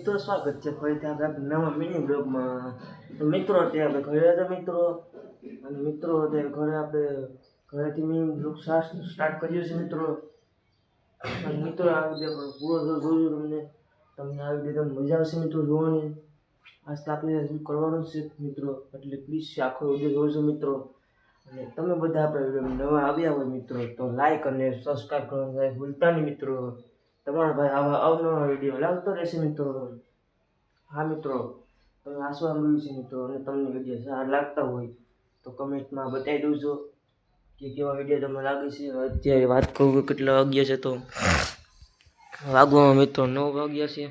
મિત્રો સ્વાગત છે. ફરીથી આપણે નવા મિની બ્લોગમાં મિત્રો, અત્યારે આપણે ઘરે હતા મિત્રો. અને મિત્રો, અત્યારે ઘરે આપણે ઘરેથી મિની બ્લોગ સ્ટાર્ટ કર્યો છે મિત્રો. અને મિત્રો આવી પણ પૂરો જોયું તમને. તમને આવી તમને મજા આવશે મિત્રો જોવાની. આજ આપણે કરવાનું છે મિત્રો. એટલે પ્લીઝ આખો વીડિયો જોજો મિત્રો. અને તમે બધા આપણે નવા આવ્યા હોય મિત્રો, તો લાઈક અને સબસ્ક્રાઈબ કરવાનું ભૂલતા નહીં મિત્રો. તમારા ભાઈ આવા અવનવા વીડિયો લાવતો રહેશે મિત્રો. હા મિત્રો, તમે આશવા મળ્યું છે મિત્રો, અને તમને વીડિયો સારા લાગતા હોય તો કમેન્ટમાં બતાવી દઉં કે કેવા વીડિયો તમને લાગે છે. અત્યારે વાત કરું કેટલા વાગ્યા છે તો વાગવામાં મિત્રો નવ વાગ્યા છે,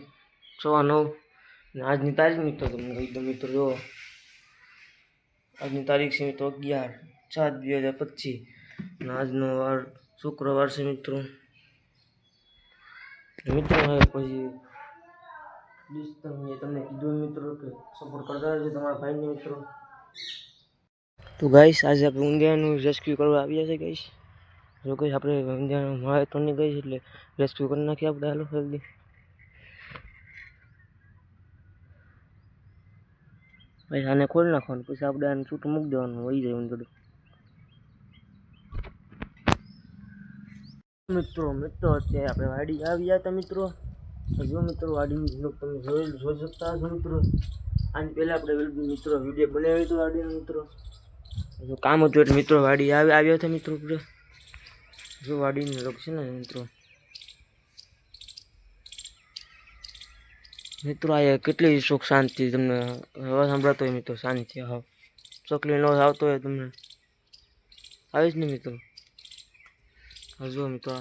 સવા નવ. અને આજની તારીખ મિત્રો તમને કહી મિત્રો, જો આજની તારીખ છે મિત્રો અગિયાર સાત બે હજાર પચીસ. અને આજનો વાર, શુક્રવાર છે મિત્રો. મિત્રો, હવે પછી મેં તમે તમને કીધું મિત્રો કે સપોર્ટ કરતા રહેજો તમારા ભાઈને મિત્રો. તો ગાઈશ આજે આપણે ઊંધિયાનું રેસ્ક્યુ કરવા આવ્યા છે ગાઈશ જો કહીશ આપણે ઊંધિયાનું મારે તો નહીં ગઈ એટલે રેસ્ક્યુ કરી નાખીએ આપણે હાલો જલ્દી. પછી આને ખોલી નાખવાનું, પછી આપણે આને છૂટું મૂકી દેવાનું, વહી જાય ઊંધડું મિત્રો મિત્રો, અત્યારે આપણે વાડી આવ્યા હતા મિત્રો. જો મિત્રો, વાડીની ઝીણવટ તમે જોઈ જોઈ શકતા હશો મિત્રો. આની પહેલાં આપણે મિત્રો વીડિયો બનાવ્યો હતો વાડીનો મિત્રો. જો કામ હતું એટલે મિત્રો વાડી આવી આવ્યા હતા મિત્રો આપણે. જો વાડીને લોક છે ને મિત્રો. મિત્રો, આ કેટલી સુખ શાંતિ તમને હવા સાંભળાતો હોય મિત્રો, શાંતિ હા ચોકલી નો આવતો હોય તમને. આવે જ ને મિત્રો. હા જુઓ મિત્રો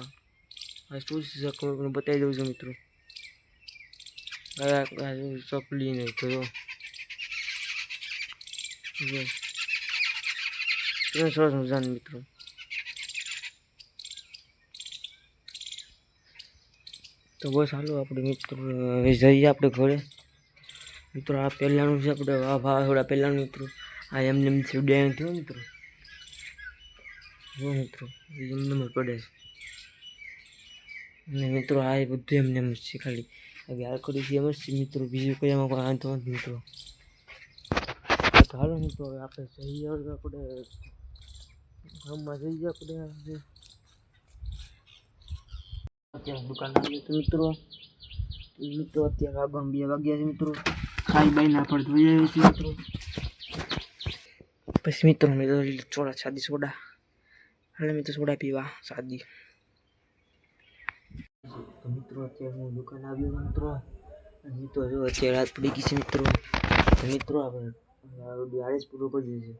આ શું શકું બતાવી દઉં છું મિત્રો આ આ જો ચકલી ને તો સરસ મજાનું મિત્રો તો બસ હાલો આપણે મિત્રો હવે જઈએ આપણે ઘરે મિત્રો આ પહેલાંનું છે આપણે આ ભાવ થોડા પહેલાંનું મિત્રો આ એમને એમ ડેન થયું મિત્રો જો મિત્રો એ એમને પડે છે. અને મિત્રો, આ બધું એમને એમ છે ખાલી. હવે આ કરી છે એમ જ છે મિત્રો, બીજું કોઈ એમાં કોઈ વાંધો નથી મિત્રો. હાલો મિત્રો, હવે આપણે જઈએ આપણે ગામમાં જઈએ આપણે અત્યારે દુકાન આવી તો મિત્રો. મિત્રો, અત્યારે આગળ બે વાગ્યા છે મિત્રો. ખાઈ બાઈને આપણે ધોઈ આવ્યો મિત્રો. પછી મિત્રો મેં ચોડા છાદી સોડા. એટલે મિત્રો સોડા પીવા, સાદી. મિત્રો, અત્યારે હું દુકાન આવ્યો મિત્રો. મિત્રો, જો અત્યારે રાત પડી ગઈ છે, મિત્રો. મિત્રો, આપણે આડે જ પૂરો કરી છે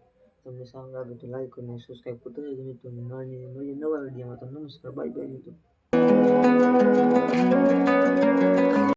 તમને સારું લાગે તો લાઈક અને સબસ્ક્રાઈબ કરતા રહેજો, મિત્રો. નવા નવા વિડીયોમાં તો નમસ્કાર. બાય બાય મિત્રો.